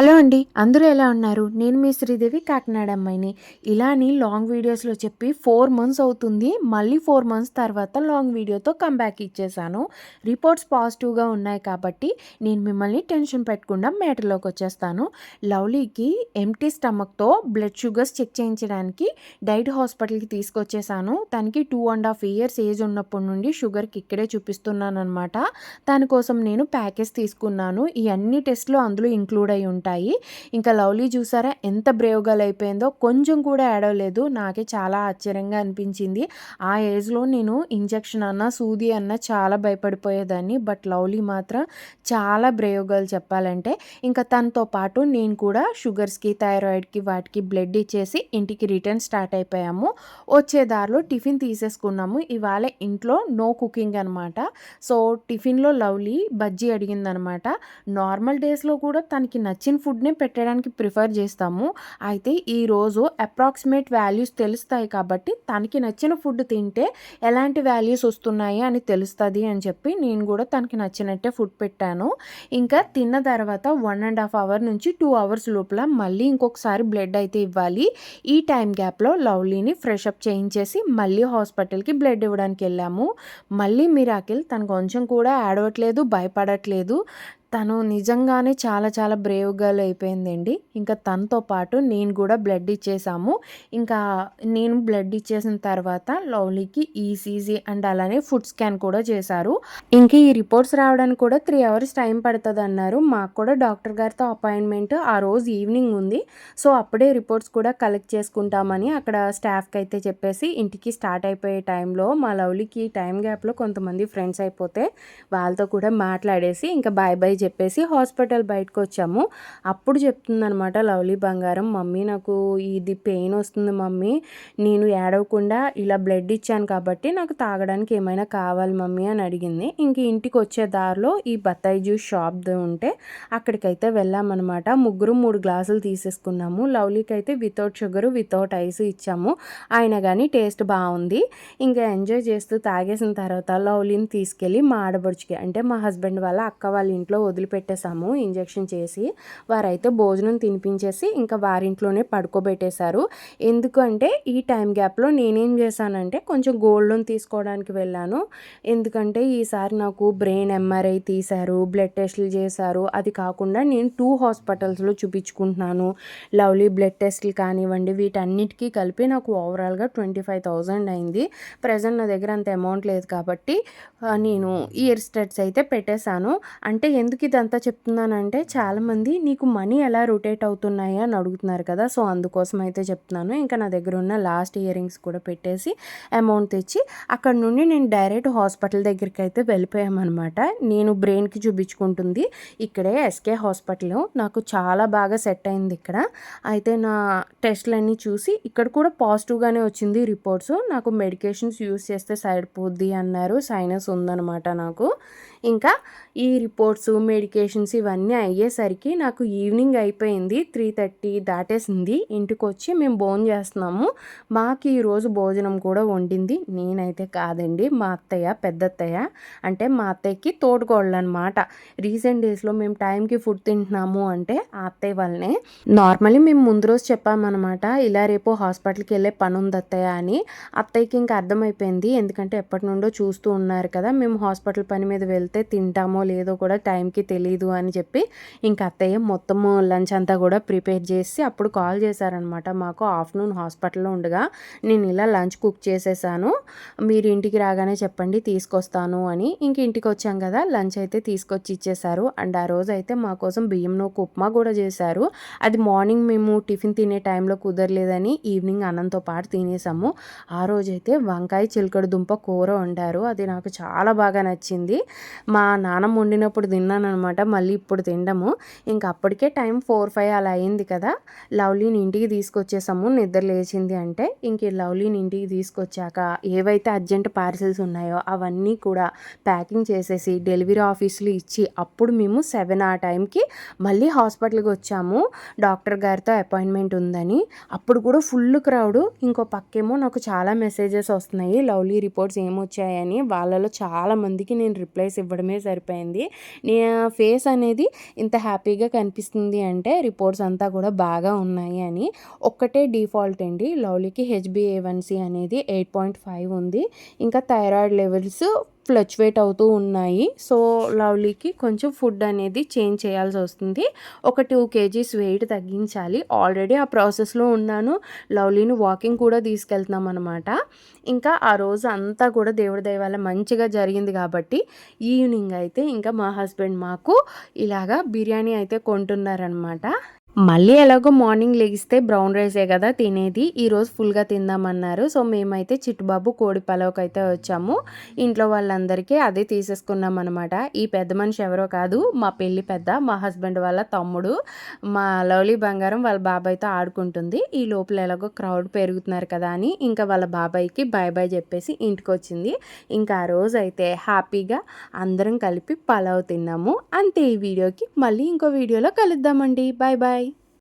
Hello అండి అందరూ ఎలా ఉన్నారు? నేను మీ శ్రీదేవి కాకినాడ అమ్మాయిని. ఇలాని లాంగ్ వీడియోస్లో చెప్పి ఫోర్ మంత్స్ అవుతుంది. మళ్ళీ ఫోర్ మంత్స్ తర్వాత లాంగ్ వీడియోతో కంబ్యాక్ ఇచ్చేసాను. రిపోర్ట్స్ పాజిటివ్గా ఉన్నాయి కాబట్టి నేను మిమ్మల్ని టెన్షన్ పెట్టకుండా మ్యాటర్లోకి వచ్చేస్తాను. లవ్లీకి ఎంటీ స్టమక్తో బ్లడ్ షుగర్స్ చెక్ చేయించడానికి డైట్ హాస్పిటల్కి తీసుకొచ్చేసాను. తనకి two and half years age ఉన్నప్పటి నుండి షుగర్కి ఇక్కడే చూపిస్తున్నాను అనమాట దానికోసం నేను ప్యాకేజ్ తీసుకున్నాను. ఈ అన్ని టెస్ట్లు అందులో ఇంక్లూడ్ అయి ఉంటాయి. ఇంకా లవ్లీ చూసారా? ఎంత బ్రేవ్గా అయిపోయిందో కొంచెం కూడా ఏడవలేదు. నాకే చాలా ఆశ్చర్యంగా అనిపించింది. ఆ ఏజ్లో నేను ఇంజెక్షన్ అన్న సూది అన్న చాలా భయపడిపోయేదాన్ని. బట్ లవ్లీ మాత్రం చాలా బ్రేవ్ గర్ల్ చెప్పాలంటే. ఇంకా తనతో పాటు నేను కూడా షుగర్స్కి థైరాయిడ్కి వాటికి బ్లడ్ ఇచ్చేసి ఇంటికి రిటర్న్ స్టార్ట్ అయిపోయాము. వచ్చే దారిలో టిఫిన్ తీసేసుకున్నాము. ఇవాళ ఇంట్లో నో కుకింగ్ అనమాట సో టిఫిన్లో లవ్లీ బజ్జీ అడిగిందనమాట నార్మల్ డేస్లో కూడా తనకి నచ్చిన నచ్చిన ఫుడ్నే పెట్టడానికి ప్రిఫర్ చేస్తాము. అయితే ఈరోజు అప్రాక్సిమేట్ వాల్యూస్ తెలుస్తాయి కాబట్టి తనకి నచ్చిన ఫుడ్ తింటే ఎలాంటి వాల్యూస్ వస్తున్నాయి అని తెలుస్తుంది అని చెప్పి నేను కూడా తనకి నచ్చినట్టే ఫుడ్ పెట్టాను. ఇంకా తిన్న తర్వాత వన్ అండ్ హాఫ్ అవర్ నుంచి టూ అవర్స్ లోపల మళ్ళీ ఇంకొకసారి బ్లడ్ అయితే ఇవ్వాలి. ఈ టైం గ్యాప్లో లవ్లీని ఫ్రెష్ అప్ చేయించేసి మళ్ళీ హాస్పిటల్కి బ్లడ్ ఇవ్వడానికి వెళ్ళాము. మళ్ళీ మిరాకిల్ తను కొంచెం కూడా ఆడవట్లేదు భయపడట్లేదు. తను నిజంగానే చాలా చాలా బ్రేవ్ గర్ల్ అయిపోయిందండి. ఇంకా తనతో పాటు నేను కూడా బ్లడ్ ఇచ్చేసాము. ఇంకా నేను బ్లడ్ ఇచ్చేసిన తర్వాత లవ్లీకి ఈసీజీ అండ్ అలానే ఫుడ్ స్కాన్ కూడా చేశారు. ఇంకా ఈ రిపోర్ట్స్ రావడానికి కూడా త్రీ అవర్స్ టైం పడుతుంది అన్నారు మాకు కూడా డాక్టర్ గారితో అపాయింట్మెంట్ ఆ రోజు ఈవినింగ్ ఉంది. సో అప్పుడే రిపోర్ట్స్ కూడా కలెక్ట్ చేసుకుంటామని అక్కడ స్టాఫ్కి అయితే చెప్పేసి ఇంటికి స్టార్ట్ అయిపోయే టైంలో మా లవ్లీకి టైం గ్యాప్లో కొంతమంది ఫ్రెండ్స్ అయిపోతే వాళ్ళతో కూడా మాట్లాడేసి ఇంకా బాయ్ బాయ్ చెప్పేసి హాస్పిటల్ బయటకు వచ్చాము అప్పుడు చెప్తుందనమాట లవ్లీ బంగారం మమ్మీ నాకు ఇది పెయిన్ వస్తుంది మమ్మీ. నేను ఏడవకుండా ఇలా బ్లడ్ ఇచ్చాను కాబట్టి నాకు తాగడానికి ఏమైనా కావాలి మమ్మీ అని అడిగింది. ఇంక ఇంటికి వచ్చే దారిలో ఈ బత్తాయి జ్యూస్ షాప్ ఉంటే అక్కడికైతే వెళ్ళామన్నమాట. ముగ్గురు మూడు గ్లాసులు తీసేసుకున్నాము. లవ్లీకి అయితే వితౌట్ షుగర్ వితౌట్ ఐస్ ఇచ్చాము. ఆయన కానీ టేస్ట్ బాగుంది. ఇంకా ఎంజాయ్ చేస్తూ తాగేసిన తర్వాత లవ్లీని తీసుకెళ్ళి మా ఆడబడుచుకి అంటే మా హస్బెండ్ వాళ్ళ అక్క వాళ్ళ ఇంట్లో వదిలిపెట్టేశాము ఇంజెక్షన్ చేసి. వారైతే భోజనం తినిపించేసి ఇంకా వారింట్లోనే పడుకోబెట్టేశారు. ఎందుకంటే ఈ టైం గ్యాప్లో నేనేం చేశానంటే కొంచెం గోల్డ్ లోన్ తీసుకోవడానికి వెళ్ళాను. ఎందుకంటే ఈసారి నాకు బ్రెయిన్ ఎంఆర్ఐ తీశారు బ్లడ్ టెస్టులు చేశారు. అది కాకుండా నేను టూ హాస్పిటల్స్లో చూపించుకుంటున్నాను. లవ్లీ బ్లడ్ టెస్ట్లు కానివ్వండి వీటన్నిటికీ కలిపి నాకు ఓవరాల్గా ట్వంటీ ఫైవ్ థౌజండ్ అయింది. ప్రజెంట్ నా దగ్గర అంత అమౌంట్ లేదు కాబట్టి నేను ఇయర్ స్టడ్స్ అయితే పెట్టేశాను. అంటే ఎందుకు ఇదంతా చెప్తున్నానంటే చాలామంది నీకు మనీ ఎలా రొటేట్ అవుతున్నాయి అని అడుగుతున్నారు కదా. సో అందుకోసం అయితే చెప్తున్నాను. ఇంకా నా దగ్గర ఉన్న లాస్ట్ ఇయరింగ్స్ కూడా పెట్టేసి అమౌంట్ తెచ్చి అక్కడ నుండి నేను డైరెక్ట్ హాస్పిటల్ దగ్గరికి అయితే వెళ్ళిపోయామన్నమాట. నేను బ్రెయిన్కి చూపించుకుంటుంది. ఇక్కడే ఎస్కే హాస్పిటల్. నాకు చాలా బాగా సెట్ అయింది ఇక్కడ. అయితే నా టెస్ట్లన్నీ చూసి ఇక్కడ కూడా పాజిటివ్గానే వచ్చింది రిపోర్ట్స్. నాకు మెడికేషన్స్ యూస్ చేస్తే సరిపోద్ది అన్నారు. సైనస్ ఉందన్నమాట నాకు. ఇంకా ఈ రిపోర్ట్స్ మెడికేషన్స్ ఇవన్నీ అయ్యేసరికి నాకు ఈవినింగ్ అయిపోయింది. త్రీ థర్టీ దాటేసింది. ఇంటికి వచ్చి మేము భోజనం చేస్తున్నాము. మాకు ఈరోజు భోజనం కూడా వండింది. నేనైతే కాదండి మా అత్తయ్య పెద్దత్తయ్య అంటే మా అత్తయ్యకి తోడుకోళ్ళు అనమాట రీసెంట్ డేస్లో మేము టైంకి ఫుడ్ తింటున్నాము అంటే ఆ అత్తయ్య వాళ్ళనే నార్మల్లీ మేము ముందు రోజు చెప్పామన్నమాట ఇలా రేపు హాస్పిటల్కి వెళ్ళే పని ఉంది అత్తయ్య అని. అత్తయ్యకి ఇంకా అర్థమైపోయింది. ఎందుకంటే ఎప్పటి నుండో చూస్తూ ఉన్నారు కదా మేము హాస్పిటల్ పని మీద వెళ్తే తింటామో లేదో కూడా టైంకి తెలియదు అని చెప్పి ఇంకా అత్తయ్య మొత్తము లంచ్ అంతా కూడా ప్రిపేర్ చేసి అప్పుడు కాల్ చేశారనమాట. మాకు ఆఫ్టర్నూన్ హాస్పిటల్లో ఉండగా నేను ఇలా లంచ్ కుక్ చేసేసాను. మీరు ఇంటికి రాగానే చెప్పండి తీసుకొస్తాను అని ఇంక ఇంటికి వచ్చాం కదా లంచ్ అయితే తీసుకొచ్చి ఇచ్చేసారు అండ్ ఆ రోజు అయితే మా కోసం బియ్యం నూకు ఉప్మా కూడా చేశారు. అది మార్నింగ్ మేము టిఫిన్ తినే టైంలో కుదరలేదని ఈవినింగ్ అన్నంతో పాటు తినేసాము. ఆ రోజైతే వంకాయ చిలకడ దుంప కూర వండారు. అది నాకు చాలా బాగా నచ్చింది. మా నాన్నమ్మ వండినప్పుడు తిన్నాను అనమాట మళ్ళీ ఇప్పుడు తినడము ఇంకా అప్పటికే టైం ఫోర్ ఫైవ్ అలా అయింది కదా. లవ్లీని ఇంటికి తీసుకొచ్చేసాము. నిద్ర లేచింది అంటే ఇంక లవ్లీని ఇంటికి తీసుకొచ్చాక ఏవైతే అర్జెంట్ పార్సిల్స్ ఉన్నాయో అవన్నీ కూడా ప్యాకింగ్ చేసేసి డెలివరీ ఆఫీసులు ఇచ్చి అప్పుడు మేము సెవెన్ ఆ టైంకి మళ్ళీ హాస్పిటల్కి వచ్చాము. డాక్టర్ గారితో అపాయింట్మెంట్ ఉందని. అప్పుడు కూడా ఫుల్ క్రౌడ్. ఇంకో పక్కేమో నాకు చాలా మెసేజెస్ వస్తున్నాయి. లవ్లీ రిపోర్ట్స్ ఏమొచ్చాయని. వాళ్ళలో చాలా మందికి నేను రిప్లైస్ ఇవ్వడమే సరిపోయింది. నేను ఫేస్ అనేది ఇంత హ్యాపీగా కనిపిస్తుంది అంటే రిపోర్ట్స్ అంతా కూడా బాగా ఉన్నాయి అని. ఒక్కటే డిఫాల్ట్ అండి. లవ్లీకి హెచ్బిఏవన్సీ అనేది ఎయిట్ పాయింట్ ఫైవ్ ఉంది. ఇంకా థైరాయిడ్ లెవెల్స్ ఫ్లక్చువేట్ అవుతూ ఉన్నాయి. సో లవ్లీకి కొంచెం ఫుడ్ అనేది చేంజ్ చేయాల్సి వస్తుంది. ఒక టూ కేజీస్ వెయిట్ తగ్గించాలి. ఆల్రెడీ ఆ ప్రాసెస్లో ఉన్నాను. లవ్లీని వాకింగ్ కూడా తీసుకెళ్తున్నాం అనమాట ఇంకా ఆ రోజు అంతా కూడా దేవుడి దయ వల్ల మంచిగా జరిగింది కాబట్టి ఈవినింగ్ అయితే ఇంకా మా హస్బెండ్ మాకు ఇలాగా బిర్యానీ అయితే కొంటున్నారనమాట మళ్ళీ ఎలాగో మార్నింగ్ లెగిస్తే బ్రౌన్ రైసే కదా తినేది. ఈరోజు ఫుల్గా తిందామన్నారు. సో మేమైతే చిట్టుబాబు కోడి పలవకి అయితే వచ్చాము. ఇంట్లో వాళ్ళందరికీ అదే తీసేసుకున్నాం అనమాట ఈ పెద్ద మనిషి ఎవరో కాదు మా పెళ్ళి పెద్ద మా హస్బెండ్ వాళ్ళ తమ్ముడు మా లవ్లీ బంగారం వాళ్ళ బాబాయ్తో ఆడుకుంటుంది. ఈ లోపల ఎలాగో క్రౌడ్ పెరుగుతున్నారు కదా అని ఇంకా వాళ్ళ బాబాయ్కి బాయ్ బాయ్ చెప్పేసి ఇంటికి వచ్చింది ఇంకా ఆ రోజు అయితే హ్యాపీగా అందరం కలిపి పలావ్ తిన్నాము. అంతే ఈ వీడియోకి. మళ్ళీ ఇంకో వీడియోలో కలుద్దామండి. Bye bye.